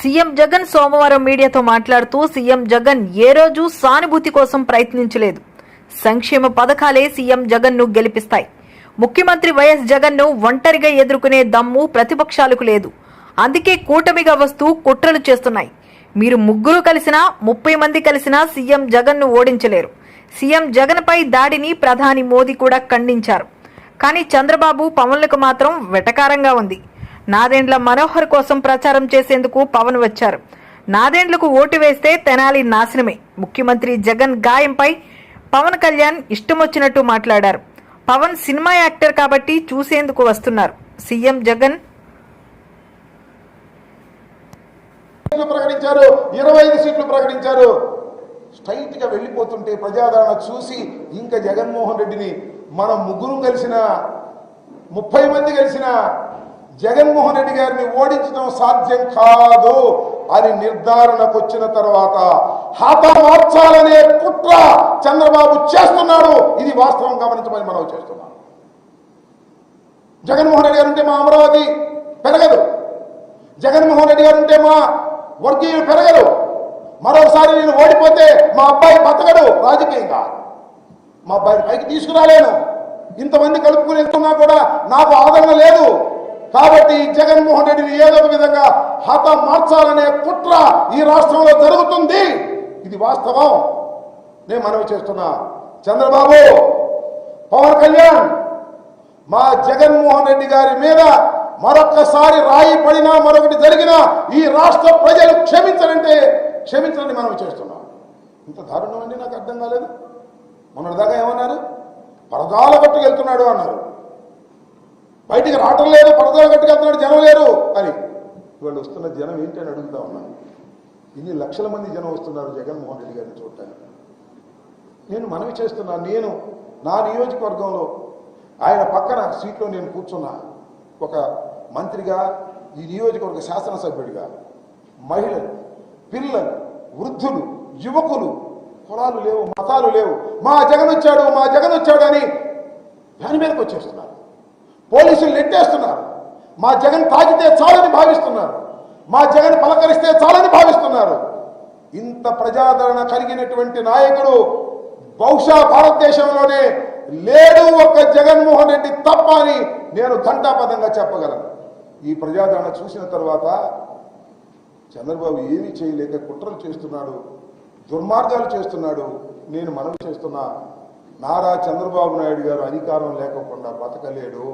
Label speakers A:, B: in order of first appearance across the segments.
A: CM Jagan సోమవారం మీడియాతో మాట్లాడుతూ సీఎం జగన్ ఏ రోజు సానుభూతి కోసం ప్రయత్నించలేదు. సంక్షేమ పథకాలే సీఎం జగన్ను గెలిపిస్తాయి. ముఖ్యమంత్రి వైఎస్ జగన్ను ఒంటరిగా ఎదుర్కొనే దమ్ము ప్రతిపక్షాలకు లేదు. అందుకే కూటమిగా వస్తూ కుట్రలు చేస్తున్నాయి. మీరు ముగ్గురు కలిసినా ముప్పై మంది కలిసినా సీఎం జగన్ను ఓడించలేరు. సీఎం జగన్పై దాడిని ప్రధాని మోదీ కూడా ఖండించారు. కానీ చంద్రబాబు పవన్లకు మాత్రం వెటకారంగా ఉంది. నాదెండ్ల మనోహర్ కోసం ప్రచారం చేసేందుకు పవన్ వచ్చారు. నాదెండ్లకు ఓటు వేస్తే తెనాలి నాశనమే. ముఖ్యమంత్రి జగన్ గాయంపై పవన్ కళ్యాణ్ ఇష్టమొచ్చినట్టు మాట్లాడారు. పవన్ సినిమా యాక్టర్ కాబట్టి చూసేందుకు వస్తున్నారు. సీఎం జగన్
B: ప్రకటించారు. ఇరవై ఐదు సీట్లు ప్రకటించారు. స్ట్రైట్గా వెళ్ళిపోతుంటే ప్రజాదరణ చూసి ఇంకా జగన్మోహన్ రెడ్డిని మనం ముగ్గురు కలిసిన ముప్పై మంది కలిసిన జగన్మోహన్ రెడ్డి గారిని ఓడించడం సాధ్యం కాదు అని నిర్ధారణకు వచ్చిన తర్వాత హతమార్చాలనే కుట్ర చంద్రబాబు చేస్తున్నాడు. ఇది వాస్తవం గమనించమని మనం చేస్తున్నాం. జగన్మోహన్ రెడ్డి గారు ఉంటే మా అమరావతి పెరగదు. జగన్మోహన్ రెడ్డి గారు ఉంటే మా వర్గీయులు పెరగరు. మరోసారి నేను ఓడిపోతే మా అబ్బాయి బతకడు. రాజకీయంగా మా అబ్బాయిని పైకి తీసుకురాలేను. ఇంతమంది కలుపుకుని వెళ్తున్నా కూడా నాకు ఆదరణ లేదు. కాబట్టి జగన్మోహన్ రెడ్డిని ఏదో ఒక విధంగా హత మార్చాలనే కుట్ర ఈ రాష్ట్రంలో జరుగుతుంది. ఇది వాస్తవం. నేను మనవి చేస్తున్నా. చంద్రబాబు పవన్ కళ్యాణ్ మా జగన్మోహన్ రెడ్డి గారి మీద మరొక్కసారి రాయి పడినా మరొకటి జరిగినా ఈ రాష్ట్ర ప్రజలు క్షమించాలంటే క్షమించాలని మనం చేస్తున్నాం. ఇంత దారుణం అండి నాకు అర్థం కాలేదు. మొన్నటిదాకా ఏమన్నారు? పరదాల పట్టుకెళ్తున్నాడు అన్నారు. బయటికి రావటం లేదు పడతాలు కట్టుకెళ్తున్నాడు జనం లేరు అని. ఇవాళ వస్తున్న జనం ఏంటి అని అడుగుతా ఉన్నాను ఇన్ని లక్షల మంది జనం వస్తున్నారు జగన్మోహన్ రెడ్డి గారిని చూడటానికి. నేను మనవి చేస్తున్నాను నేను నా నియోజకవర్గంలో ఆయన పక్కన సీట్లో నేను కూర్చున్నా. ఒక మంత్రిగా ఈ నియోజకవర్గ శాసనసభ్యుడిగా మహిళలు పిల్లలు వృద్ధులు యువకులు కులాలు లేవు మతాలు లేవు. మా జగన్ వచ్చాడు మా జగన్ వచ్చాడు అని దాని మీదకి వచ్చేస్తున్నారు. పోలీసులు నెట్టేస్తున్నారు. మా జగన్ తాకితే చాలని భావిస్తున్నారు. మా జగన్ పలకరిస్తే చాలని భావిస్తున్నారు. ఇంత ప్రజాదరణ కలిగినటువంటి నాయకుడు బహుశా భారతదేశంలోనే లేడు ఒక్క జగన్మోహన్ రెడ్డి తప్ప అని నేను ఘంటాపదంగా చెప్పగలను. ఈ ప్రజాదరణ చూసిన తర్వాత చంద్రబాబు ఏమీ చేయలేక కుట్రలు చేస్తున్నాడు దుర్మార్గాలు చేస్తున్నాడు నేను మనవి చేస్తున్నా. నారా చంద్రబాబు నాయుడు గారు అధికారం లేకుండా బతకలేడు.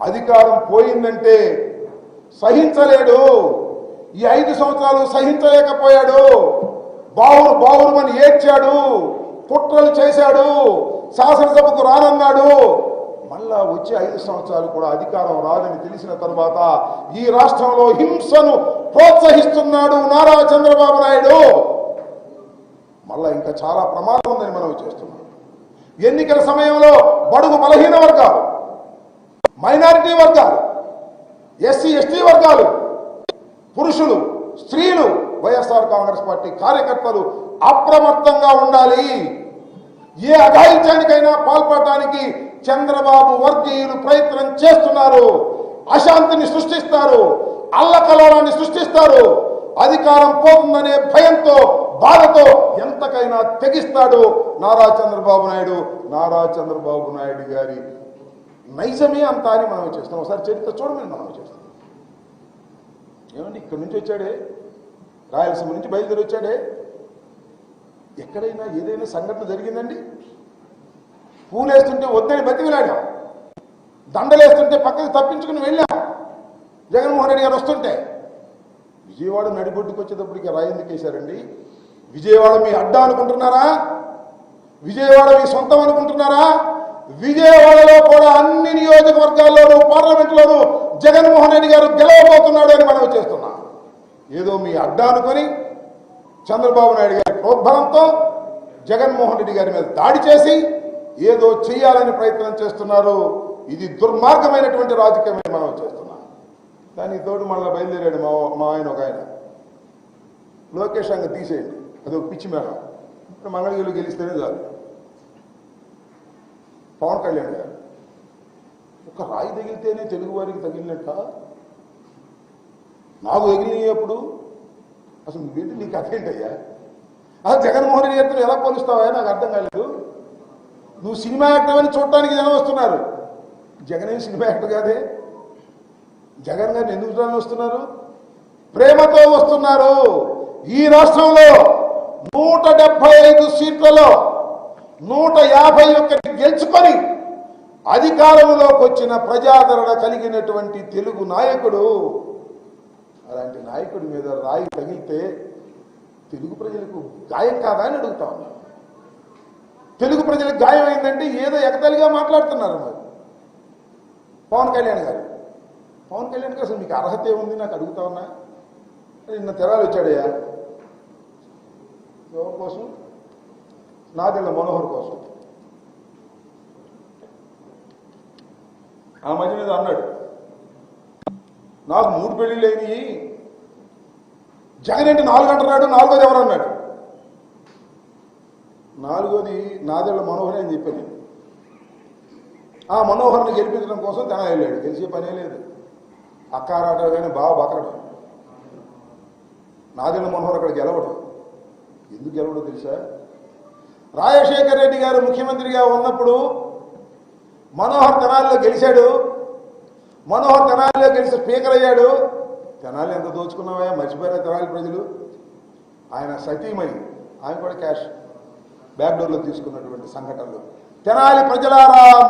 B: అధికారం పోయిందంటే సహించలేడు. ఈ ఐదు సంవత్సరాలు సహించలేకపోయాడు. బావురు బావురుమని ఏడ్చాడు. కుట్రలు చేశాడు. శాసనసభకు రానన్నాడు. మళ్ళా వచ్చే ఐదు సంవత్సరాలు కూడా అధికారం రాదని తెలిసిన తర్వాత ఈ రాష్ట్రంలో హింసను ప్రోత్సహిస్తున్నాడు నారా చంద్రబాబు నాయుడు. మళ్ళా ఇంకా చాలా ప్రమాదం ఉందని మనం చేస్తున్నాం ఎన్నికల సమయంలో బడుగు బలహీన వర్గాలు మైనారిటీ వర్గాలు ఎస్సీ ఎస్టీ వర్గాలు పురుషులు స్త్రీలు వైఎస్ఆర్ కాంగ్రెస్ పార్టీ కార్యకర్తలు అప్రమత్తంగా ఉండాలి. ఏ అఘాయిత్యానికైనా పాల్పడటానికి చంద్రబాబు వర్గీయులు ప్రయత్నం చేస్తున్నారు. అశాంతిని సృష్టిస్తారు. అల్లకలోలాన్ని సృష్టిస్తారు. అధికారం పోతుందనే భయంతో బాధతో ఎంతకైనా తెగిస్తాడు నారా చంద్రబాబు నాయుడు. నారా చంద్రబాబు నాయుడు గారి నైజమే అంత అని మనం చేస్తాం. ఒకసారి చరిత్ర చూడమని మనం చేస్తాం. ఏమండి ఇక్కడి నుంచి వచ్చాడే? రాయలసీమ నుంచి బయలుదేరి వచ్చాడే? ఎక్కడైనా ఏదైనా సంఘటన జరిగిందండి? పూలేస్తుంటే వద్దని బతికిలాడాం దండలేస్తుంటే పక్కకి తప్పించుకుని వెళ్ళాం. జగన్మోహన్ రెడ్డి గారు వస్తుంటే విజయవాడ నడిబొట్టుకు వచ్చేటప్పటికి రాయి ఎందుకు వేశారండి? విజయవాడ మీ అడ్డా అనుకుంటున్నారా? విజయవాడ మీ సొంతం అనుకుంటున్నారా? విజయవాడలో కూడా అన్ని నియోజకవర్గాల్లోనూ పార్లమెంట్లోనూ జగన్మోహన్ రెడ్డి గారు గెలవబోతున్నాడు అని మనం చేస్తున్నాం. ఏదో మీ అడ్డా అనుకొని చంద్రబాబు నాయుడు గారి ప్రోద్బలంతో జగన్మోహన్ రెడ్డి గారి మీద దాడి చేసి ఏదో చేయాలని ప్రయత్నం చేస్తున్నారు. ఇది దుర్మార్గమైనటువంటి రాజకీయమని మనం చేస్తున్నాం. దానికి తోడు మళ్ళీ బయలుదేరాడు మా మా ఆయన ఒక ఆయన. లోకేష్ అంగ తీసేయండి. అది ఒక పిచ్చి మేడం ఇప్పుడు మంగళగిరిలో గెలిస్తేనే చాలు. పవన్ కళ్యాణ్ గారు. ఒక రాయి తగిలితేనే తెలుగు వారికి తగిలినట్ట. నాకు తగిలినప్పుడు అసలు నువ్వేంటి నీకు కథ ఏంటయ్యా? అసలు జగన్మోహన్ రెడ్డి గారితో ఎలా పోలుస్తావా నాకు అర్థం కాలేదు. నువ్వు సినిమా యాక్టర్ అని చూడటానికి జనం వస్తున్నారు. జగన్ ఏం సినిమా యాక్టర్ కాదే? జగన్ గారిని ఎందుకు వస్తున్నారు? ప్రేమతో వస్తున్నారు. ఈ రాష్ట్రంలో నూట డెబ్బై ఐదు సీట్లలో నూట యాభై ఒకటి గెలుచుకొని అధికారంలోకి వచ్చిన ప్రజాదరణ కలిగినటువంటి తెలుగు నాయకుడు అలాంటి నాయకుడి మీద రాయి తగిలితే తెలుగు ప్రజలకు గాయం కాదా అని అడుగుతా ఉన్నా. తెలుగు ప్రజలకు గాయం అయిందంటే ఏదో ఎగతలిగా మాట్లాడుతున్నారు మరి. పవన్ కళ్యాణ్ గారు. పవన్ కళ్యాణ్ గారు అసలు మీకు అర్హత ఏముంది? నాకు అడుగుతా ఉన్నా. నిన్న తెరాలు వచ్చాడయ్యా. ఎవరి కోసం? నాదెళ్ళ మనోహర్ కోసం. ఆ మధ్య మీద అన్నాడు. నాకు మూడు పెళ్ళిళ్ళు అయినాయి. జగన్ అంటే నాలుగు అంటున్నాడు నాలుగోది ఎవరు అన్నాడు. నాలుగోది నాదెళ్ళ మనోహర్ అని చెప్పాను ఆ మనోహర్ని గెలిపించడం కోసం తెన వెళ్ళాడు. గెలిచే పనే లేదు. అక్కారాట కానీ బాగా బతకడం. నాదెళ్ళ మనోహర్ అక్కడ గెలవడు. ఎందుకు గెలవడో తెలుసా? రాజశేఖర్ రెడ్డి గారు ముఖ్యమంత్రిగా ఉన్నప్పుడు మనోహర్ తెనాలిలో గెలిచాడు. మనోహర్ తెనాలిలో గెలిచి స్పీకర్ అయ్యాడు. తెనాలి ఎంత దోచుకున్నావా మర్చిపోయిన తెనాలి ప్రజలు. ఆయన సతీమణి. ఆయన కూడా క్యాష్. బ్యాక్డోర్లో తీసుకున్నటువంటి సంఘటనలు. తెనాలి ప్రజలారా!